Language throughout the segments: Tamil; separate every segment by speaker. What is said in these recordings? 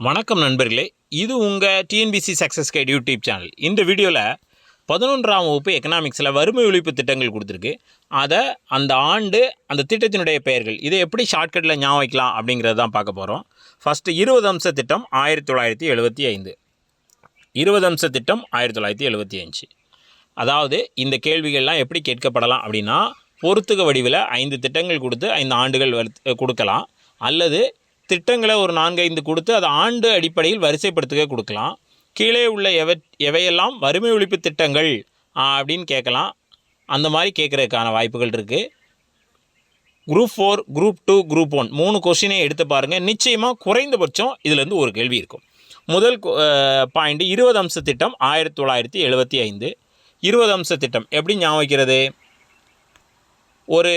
Speaker 1: வணக்கம் நண்பர்களே இது உங்கள் TNPSC success guide YouTube channel இந்த வீடியோவில் பதினொன்றாம் வகுப்பு எக்கனாமிக்ஸில் வறுமை ஒழிப்பு திட்டங்கள் கொடுத்துருக்கு. அதை அந்த ஆண்டு அந்த திட்டத்தினுடைய பெயர்கள் இதை எப்படி ஷார்ட்கட்டில் ஞாபகம் வைக்கலாம் அப்படிங்கிறது தான் பார்க்க போகிறோம் ஃபஸ்ட்டு இருபது அம்ச திட்டம் ஆயிரத்தி தொள்ளாயிரத்தி எழுபத்தி ஐந்து. இருபது அம்ச திட்டம் ஆயிரத்தி தொள்ளாயிரத்தி எழுபத்தி அஞ்சு அதாவது இந்த கேள்விகள்லாம் எப்படி கேட்கப்படலாம் அப்படின்னா பொறுத்துக வடிவில் ஐந்து திட்டங்கள் கொடுத்து ஐந்து ஆண்டுகள் கொடுக்கலாம். அல்லது திட்டங்களை ஒரு நான்கைந்து கொடுத்து அதை ஆண்டு அடிப்படையில் வரிசைப்படுத்துக கொடுக்கலாம். கீழே உள்ள எவை எவையெல்லாம் வறுமை ஒழிப்பு திட்டங்கள் அப்படின்னு கேட்கலாம். அந்த மாதிரி கேட்குறதுக்கான வாய்ப்புகள் இருக்குது group four group two group one மூணு கொஷினே எடுத்து பாருங்கள் நிச்சயமாக குறைந்தபட்சம் இதுலேருந்து ஒரு கேள்வி இருக்கும். முதல் பாயிண்ட் இருபது அம்ச திட்டம் ஆயிரத்தி தொள்ளாயிரத்தி எழுபத்தி ஐந்து. இருபது அம்ச திட்டம் எப்படி ஞாபகம் வைக்கிறது? ஒரு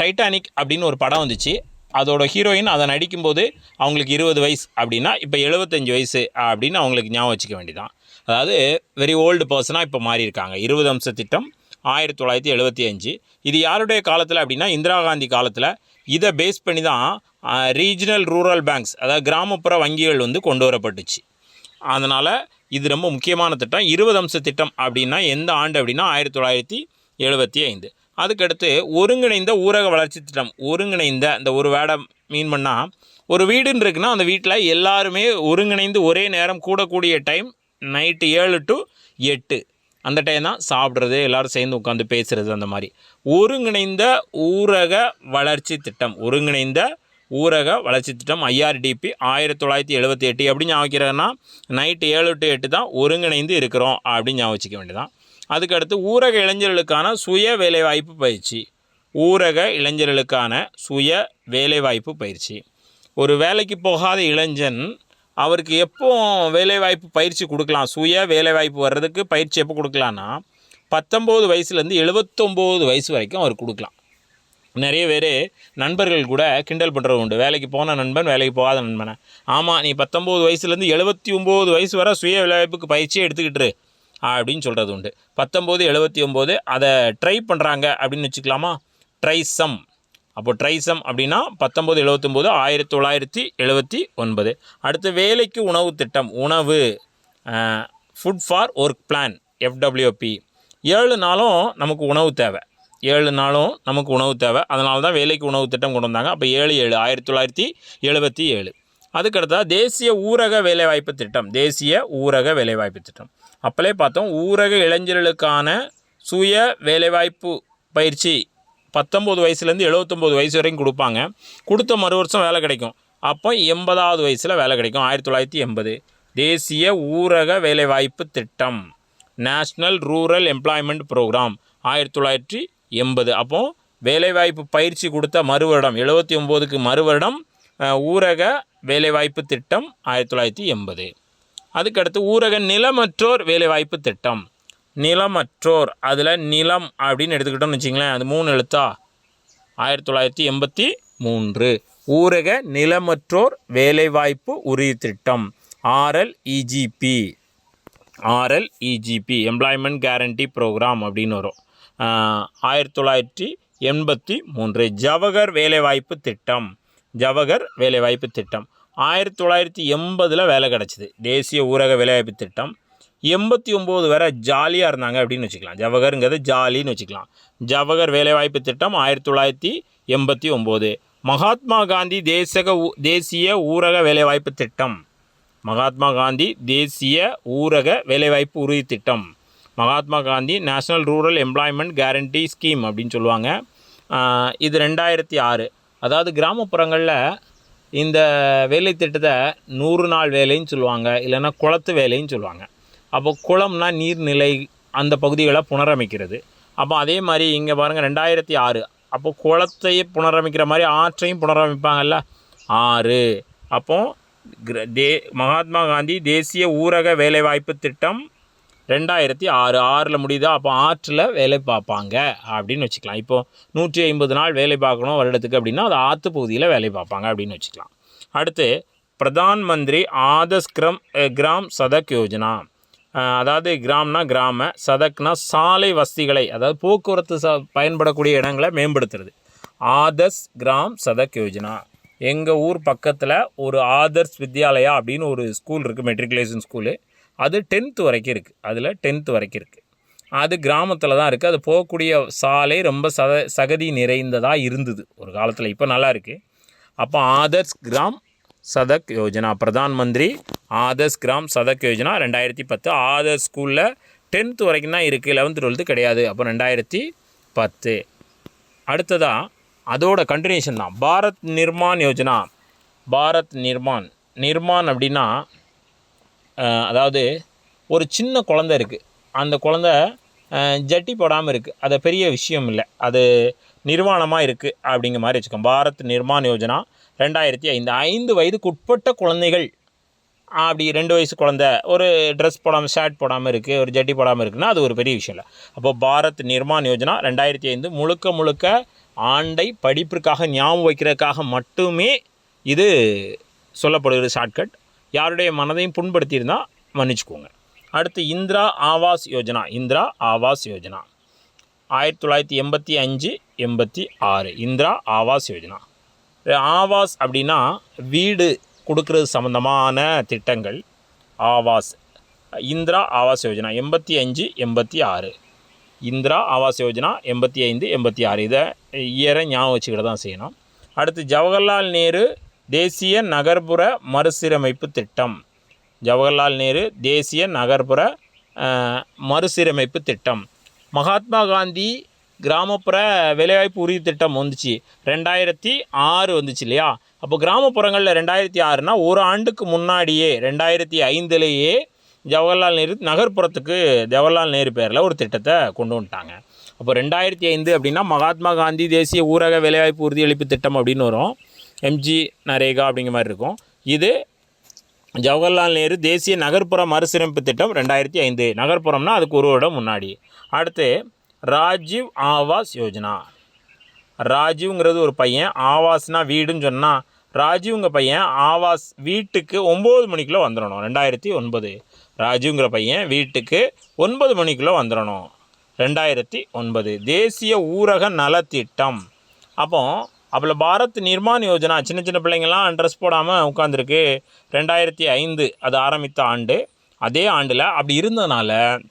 Speaker 1: டைட்டானிக் அப்படின்னு ஒரு படம் வந்துச்சு. அதோட ஹீரோயின் அதை நடிக்கும்போது அவங்களுக்கு இருபது வயசு அப்படின்னா இப்போ எழுபத்தஞ்சு வயசு அப்படின்னு அவங்களுக்கு ஞாபகம் வச்சுக்க வேண்டியதான் அதாவது வெரி ஓல்டு பர்சனாக இப்போ மாறியிருக்காங்க. இருபது அம்ச திட்டம் ஆயிரத்தி தொள்ளாயிரத்தி எழுபத்தி அஞ்சு. இது யாருடைய காலத்தில் அப்படின்னா இந்திரா காந்தி காலத்தில். இதை பேஸ் பண்ணி தான் ரீஜனல் ரூரல் பேங்க்ஸ் அதாவது கிராமப்புற வங்கிகள் வந்து கொண்டு வரப்பட்டுச்சு. அதனால் இது ரொம்ப முக்கியமான திட்டம். இருபது அம்ச திட்டம் அப்படின்னா எந்த ஆண்டு அப்படின்னா ஆயிரத்தி தொள்ளாயிரத்தி எழுபத்தி ஐந்து. அதுக்கடுத்து ஒருங்கிணைந்த ஊரக வளர்ச்சி திட்டம். ஒருங்கிணைந்த இந்த ஒரு வேடை மீன் பண்ணால் ஒரு வீடுன்னு இருக்குன்னா அந்த வீட்டில் எல்லாருமே ஒருங்கிணைந்து ஒரே நேரம் கூடக்கூடிய டைம் நைட்டு ஏழு டு எட்டு. அந்த டைம் தான் சாப்பிட்றது எல்லோரும் சேர்ந்து உட்காந்து பேசுகிறது அந்த மாதிரி. ஒருங்கிணைந்த ஊரக வளர்ச்சி திட்டம். ஒருங்கிணைந்த ஊரக வளர்ச்சி திட்டம் ஐஆர்டிபி ஆயிரத்தி தொள்ளாயிரத்தி எழுபத்தி எட்டு. எப்படி ஞாபகிக்கிறதுனா நைட்டு ஏழு டு எட்டு தான் ஒருங்கிணைந்து இருக்கிறோம் அப்படின்னு ஞாபகம் வச்சுக்க வேண்டியதான் அதுக்கடுத்து ஊரக இளைஞர்களுக்கான சுய வேலைவாய்ப்பு பயிற்சி. ஊரக இளைஞர்களுக்கான சுய வேலைவாய்ப்பு பயிற்சி. ஒரு வேலைக்கு போகாத இளைஞன் அவருக்கு எப்போ வேலைவாய்ப்பு பயிற்சி கொடுக்கலாம்? சுய வேலைவாய்ப்பு வர்றதுக்கு பயிற்சி எப்போ கொடுக்கலான்னா பத்தொம்போது வயசுலேருந்து எழுபத்தொம்போது வயசு வரைக்கும் அவர் கொடுக்கலாம். நிறைய பேர் நண்பர்கள் கூட கிண்டல் பண்ணுறது உண்டு. வேலைக்கு போன நண்பன் வேலைக்கு போகாத நண்பனை. ஆமாம் நீ பத்தொம்போது வயசுலேருந்து எழுபத்தி ஒம்பது வயசு வரை சுய வேலைவாய்ப்புக்கு பயிற்சியே எடுத்துக்கிட்டு அப்படின்னு சொல்கிறது உண்டு. பத்தொம்போது எழுபத்தி ஒம்பது அதை ட்ரை பண்ணுறாங்க அப்படின்னு வச்சுக்கலாமா? ட்ரைசம் அப்போ ட்ரைசம் அப்படின்னா பத்தொம்போது எழுபத்தொம்போது ஆயிரத்தி தொள்ளாயிரத்தி எழுபத்தி ஒன்பது. அடுத்து வேலைக்கு உணவு திட்டம் உணவு food for work plan FWP ஏழு நாளும் நமக்கு உணவு தேவை. ஏழு நாளும் நமக்கு உணவு தேவை. அதனால தான் வேலைக்கு உணவு திட்டம் கொண்டு வந்தாங்க. அப்போ ஏழு ஏழு ஆயிரத்தி தொள்ளாயிரத்தி எழுபத்தி ஏழு. அதுக்கடுத்தா தேசிய ஊரக வேலைவாய்ப்பு திட்டம் தேசிய ஊரக வேலைவாய்ப்பு திட்டம். அப்போலே பார்த்தோம். ஊரக இளைஞர்களுக்கான சுய வேலைவாய்ப்பு பயிற்சி பத்தொம்போது வயசுலேருந்து எழுபத்தொம்போது வயசு வரைக்கும் கொடுப்பாங்க. கொடுத்த மறு வருஷம் வேலை கிடைக்கும். அப்போ எண்பதாவது வயசில் வேலை கிடைக்கும். ஆயிரத்தி தொள்ளாயிரத்தி எண்பது. தேசிய ஊரக வேலைவாய்ப்பு திட்டம். நேஷ்னல் ரூரல் எம்ப்ளாய்மெண்ட் ப்ரோக்ராம் ஆயிரத்தி தொள்ளாயிரத்தி எண்பது. அப்போது வேலைவாய்ப்பு பயிற்சி கொடுத்த மறு வருடம். எழுபத்தி ஒம்போதுக்கு மறு வருடம் ஊரக வேலைவாய்ப்பு திட்டம் ஆயிரத்தி தொள்ளாயிரத்தி எண்பது. அதுக்கடுத்து ஊரக நிலமற்றோர் வேலைவாய்ப்பு திட்டம். நிலமற்றோர் அதில் நிலம் அப்படின்னு எடுத்துக்கிட்டோம்னு வச்சிங்களேன் அது மூணு எழுத்தா? ஆயிரத்தி தொள்ளாயிரத்தி எண்பத்தி மூன்று. ஊரக நிலமற்றோர் வேலைவாய்ப்பு உறுதி திட்டம். RLEGP RLEGP employment guarantee programme அப்படின்னு வரும். ஆயிரத்தி தொள்ளாயிரத்தி எண்பத்தி மூன்று. ஜவஹர் வேலைவாய்ப்பு திட்டம். ஜவஹர் வேலைவாய்ப்பு திட்டம். ஆயிரத்தி தொள்ளாயிரத்தி எண்பதில் வேலை கிடச்சிது. தேசிய ஊரக வேலைவாய்ப்பு திட்டம். எண்பத்தி ஒம்பது வரை ஜாலியாக இருந்தாங்க அப்படின்னு வச்சுக்கலாம். ஜவஹருங்கிறது ஜாலின்னு வச்சுக்கலாம். ஜவஹர் வேலைவாய்ப்பு திட்டம் ஆயிரத்தி தொள்ளாயிரத்தி எண்பத்தி ஒம்பது மகாத்மா காந்தி தேசக தேசிய ஊரக வேலைவாய்ப்பு திட்டம். மகாத்மா காந்தி தேசிய ஊரக வேலைவாய்ப்பு உறுதி திட்டம். Mahatma Gandhi national rural employment guarantee scheme அப்படின்னு சொல்லுவாங்க. இது ரெண்டாயிரத்தி ஆறு. அதாவது கிராமப்புறங்களில் இந்த வேலை திட்டத்தை நூறு நாள் வேலைன்னு சொல்லுவாங்க இல்லைன்னா குளத்து வேலைன்னு சொல்லுவாங்க. அப்போ குளம்னா நீர்நிலை அந்த பகுதிகளை புனரமைக்கிறது. அப்போ அதே மாதிரி இங்கே பாருங்கள் ரெண்டாயிரத்தி ஆறு. அப்போ குளத்தையே புனரமைக்கிற மாதிரி ஆற்றையும் புனரமைப்பாங்கல்ல? ஆறு. அப்போ கிர- தே மகாத்மா காந்தி தேசிய ஊரக வேலைவாய்ப்பு திட்டம் ரெண்டாயிரத்தி ஆறு ஆறில் முடியுதா? அப்போ ஆற்றில் வேலை பார்ப்பாங்க அப்படின்னு வச்சுக்கலாம். இப்போது நூற்றி ஐம்பது நாள் வேலை பார்க்கணும் வருடத்துக்கு அப்படின்னா அது ஆற்று பகுதியில் வேலை பார்ப்பாங்க அப்படின்னு வச்சுக்கலாம். அடுத்து பிரதான் மந்திரி ஆதர்ஷ் கிரம் கிராம் சதக் யோஜனா. அதாவது கிராம்னா கிராம சதக்னா சாலை வசதிகளை அதாவது போக்குவரத்து ச பயன்படக்கூடிய இடங்களை மேம்படுத்துறது. ஆதர்ஷ் கிராம் சதக் யோஜனா. எங்கள் ஊர் பக்கத்தில் ஒரு ஆதர்ஸ் வித்யாலயா அப்படின்னு ஒரு ஸ்கூல் இருக்குது மெட்ரிகுலேஷன் ஸ்கூலு அது டென்த்து வரைக்கும் இருக்குது அதில் டென்த்து வரைக்கும் இருக்குது அது கிராமத்தில் தான் இருக்குது அது போகக்கூடிய சாலை ரொம்ப சத சகதி நிறைந்ததாக இருந்தது. ஒரு காலத்தில் இப்போ நல்லா இருக்குது அப்போ ஆதர்ஸ் கிராம் சதக் யோஜனா பிரதான் மந்திரி ஆதர்ஸ் கிராம் சதக் யோஜனா ரெண்டாயிரத்தி பத்து. ஆதர்ஸ் ஸ்கூலில் டென்த்து வரைக்கும் தான் இருக்குது லெவன்த்து டுவெல்த்து கிடையாது. அப்போ ரெண்டாயிரத்தி பத்து. அடுத்ததாக அதோட கண்டினியூஷன் தான். பாரத் நிர்மான் யோஜனா. பாரத் நிர்மான். நிர்மான் அப்படின்னா அதாவது ஒரு சின்ன குழந்தை இருக்குது அந்த குழந்தை ஜட்டி போடாமல் இருக்குது அது பெரிய விஷயம் இல்லை. அது நிர்வாணமாக இருக்குது அப்படிங்கிற மாதிரி வச்சுக்கோங்க. பாரத் நிர்மாண் யோஜனா ரெண்டாயிரத்தி ஐந்து. ஐந்து வயதுக்கு உட்பட்ட குழந்தைகள் அப்படி ரெண்டு வயசு குழந்த ஒரு ட்ரெஸ் போடாமல் ஷர்ட் போடாமல் இருக்குது ஒரு ஜட்டி போடாமல் இருக்குன்னா அது ஒரு பெரிய விஷயம் இல்லை. அப்போ பாரத் நிர்மாண் யோஜனா ரெண்டாயிரத்தி ஐந்து முழுக்க முழுக்க ஆண்டை படிப்பிற்காக ஞாபகம் வைக்கிறதுக்காக மட்டுமே இது சொல்லப்படுகிற ஷார்ட்கட் யாருடைய மனதையும் புண்படுத்தியிருந்தால் மன்னிச்சுக்கோங்க. அடுத்து இந்திரா ஆவாஸ் யோஜனா இந்திரா ஆவாஸ் யோஜனா. ஆயிரத்தி தொள்ளாயிரத்தி எண்பத்தி அஞ்சு எண்பத்தி ஆறு இந்திரா ஆவாஸ் யோஜனா. ஆவாஸ் அப்படின்னா வீடு கொடுக்கறது சம்மந்தமான திட்டங்கள். ஆவாஸ் இந்திரா ஆவாஸ் யோஜனா எண்பத்தி அஞ்சு எண்பத்தி ஆறு. இந்திரா ஆவாஸ் யோஜனா எண்பத்தி ஐந்து எண்பத்தி ஆறு. இதை இயரை ஞாபகம் வச்சுக்கிட்டு தான் செய்யணும். அடுத்து ஜவஹர்லால் நேரு தேசிய நகர்ப்புற மறுசீரமைப்பு திட்டம். ஜவஹர்லால் நேரு தேசிய நகர்ப்புற மறுசீரமைப்பு திட்டம். மகாத்மா காந்தி கிராமப்புற வேலைவாய்ப்பு உறுதி திட்டம் வந்துச்சு. ரெண்டாயிரத்தி ஆறு வந்துச்சு இல்லையா? அப்போ கிராமப்புறங்களில் ரெண்டாயிரத்தி ஆறுனா ஒரு ஆண்டுக்கு முன்னாடியே ரெண்டாயிரத்தி ஐந்துலேயே ஜவஹர்லால் நேரு நகர்ப்புறத்துக்கு ஜவஹர்லால் நேரு பேரில் ஒரு திட்டத்தை கொண்டு வந்துட்டாங்க. அப்போ ரெண்டாயிரத்தி ஐந்து அப்படின்னா மகாத்மா காந்தி தேசிய ஊரக வேலைவாய்ப்பு உறுதியளிப்பு திட்டம் அப்படின்னு வரும். எம்ஜி நரேகா அப்படிங்கிற மாதிரி இருக்கும். இது ஜவஹர்லால் நேரு தேசிய நகர்ப்புற மறுசீரமைப்பு திட்டம் ரெண்டாயிரத்தி ஐந்து. நகர்ப்புறம்னா அதுக்கு ஒரு வருடம் முன்னாடி. அடுத்து ராஜீவ் ஆவாஸ் யோஜனா. ராஜீவ்ங்கிறது ஒரு பையன். ஆவாஸ்னா வீடுன்னு சொன்னால் ராஜீவ்ங்க பையன் ஆவாஸ் வீட்டுக்கு ஒம்பது மணிக்குள்ளே வந்துடணும். ரெண்டாயிரத்தி ஒன்பது. ராஜீவ்ங்கிற பையன் வீட்டுக்கு ஒன்பது மணிக்குள்ளே வந்துடணும். ரெண்டாயிரத்தி ஒன்பது. தேசிய ஊரக நலத்திட்டம். அப்போது அப்போல பாரத் நிர்மான் யோஜனா சின்ன சின்ன பிள்ளைங்கள்லாம் ட்ரெஸ் போடாமல் உட்காந்துருக்கு ரெண்டாயிரத்தி ஐந்து அது ஆரம்பித்த ஆண்டு. அதே ஆண்டில் அப்படி இருந்ததுனால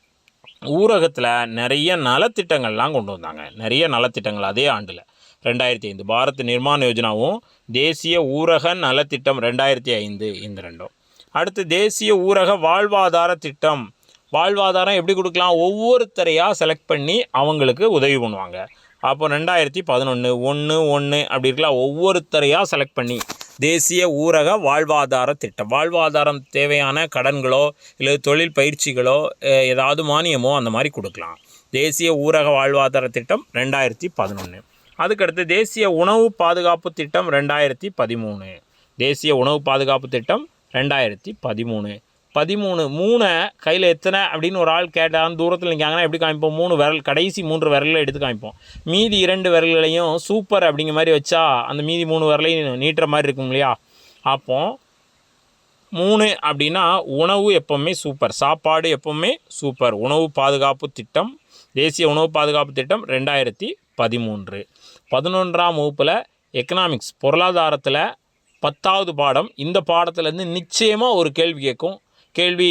Speaker 1: ஊரகத்தில் நிறைய நலத்திட்டங்கள்லாம் கொண்டு வந்தாங்க. நிறைய நலத்திட்டங்கள் அதே ஆண்டில். ரெண்டாயிரத்தி ஐந்து பாரத் நிர்மாண யோஜனாவும் தேசிய ஊரக நலத்திட்டம் ரெண்டாயிரத்தி ஐந்து இந்த ரெண்டும். அடுத்து தேசிய ஊரக வாழ்வாதார திட்டம். வாழ்வாதாரம் எப்படி கொடுக்கலாம்? ஒவ்வொருத்தரையாக செலக்ட் பண்ணி அவங்களுக்கு உதவி பண்ணுவாங்க. அப்போ ரெண்டாயிரத்தி பதினொன்று ஒன்று ஒன்று அப்படி இருக்கலாம். ஒவ்வொருத்தரையாக செலக்ட் பண்ணி தேசிய ஊரக வாழ்வாதார திட்டம். வாழ்வாதாரம் தேவையான கடன்களோ இல்லை தொழில் பயிற்சிகளோ ஏதாவது மானியமோ அந்த மாதிரி கொடுக்கலாம். தேசிய ஊரக வாழ்வாதார திட்டம் ரெண்டாயிரத்தி பதினொன்று அதுக்கடுத்து தேசிய உணவு பாதுகாப்பு திட்டம் ரெண்டாயிரத்தி பதிமூணு. தேசிய உணவு பாதுகாப்பு திட்டம் ரெண்டாயிரத்தி பதிமூணு. பதிமூணு மூணை கையில் எத்தனை அப்படின்னு ஒரு ஆள் கேட்டான் தூரத்தில் நிற்காங்கன்னா எப்படி காமிப்போம்? மூணு விரல் கடைசி மூன்று விரலில் எடுத்து காமிப்போம். மீதி இரண்டு விரல்களையும் சூப்பர் அப்படிங்கிற மாதிரி வச்சா அந்த மீதி மூணு விரலையும் நீட்டுற மாதிரி இருக்கும் இல்லையா? அப்போ மூணு அப்படின்னா உணவு எப்பவுமே சூப்பர் சாப்பாடு எப்பவுமே சூப்பர். உணவு பாதுகாப்பு திட்டம் தேசிய உணவு பாதுகாப்பு திட்டம் ரெண்டாயிரத்தி பதிமூன்று. பதினொன்றாம் வகுப்பில் எக்கனாமிக்ஸ் பொருளாதாரத்தில் பத்தாவது பாடம். இந்த பாடத்துலேருந்து நிச்சயமாக ஒரு கேள்வி கேட்கும். கேள்வி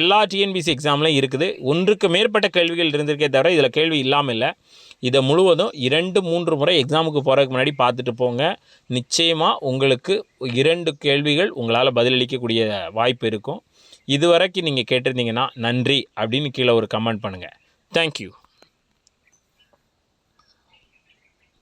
Speaker 1: எல்லா டிஎன்பிசி எக்ஸாம்லையும் இருக்குது. ஒன்றுக்கு மேற்பட்ட கேள்விகள் இருந்திருக்கே தவிர இதில் கேள்வி இல்லாமல் இல்லை. இதை முழுவதும் இரண்டு மூன்று முறை எக்ஸாமுக்கு போகிறதுக்கு முன்னாடி பார்த்துட்டு போங்க. நிச்சயமாக உங்களுக்கு இரண்டு கேள்விகள் உங்களால் பதிலளிக்கக்கூடிய வாய்ப்பு இருக்கும். இதுவரைக்கும் நீங்கள் கேட்டிருந்தீங்கன்னா நன்றி அப்படின்னு கீழே ஒரு கமெண்ட் பண்ணுங்கள் தேங்க்யூ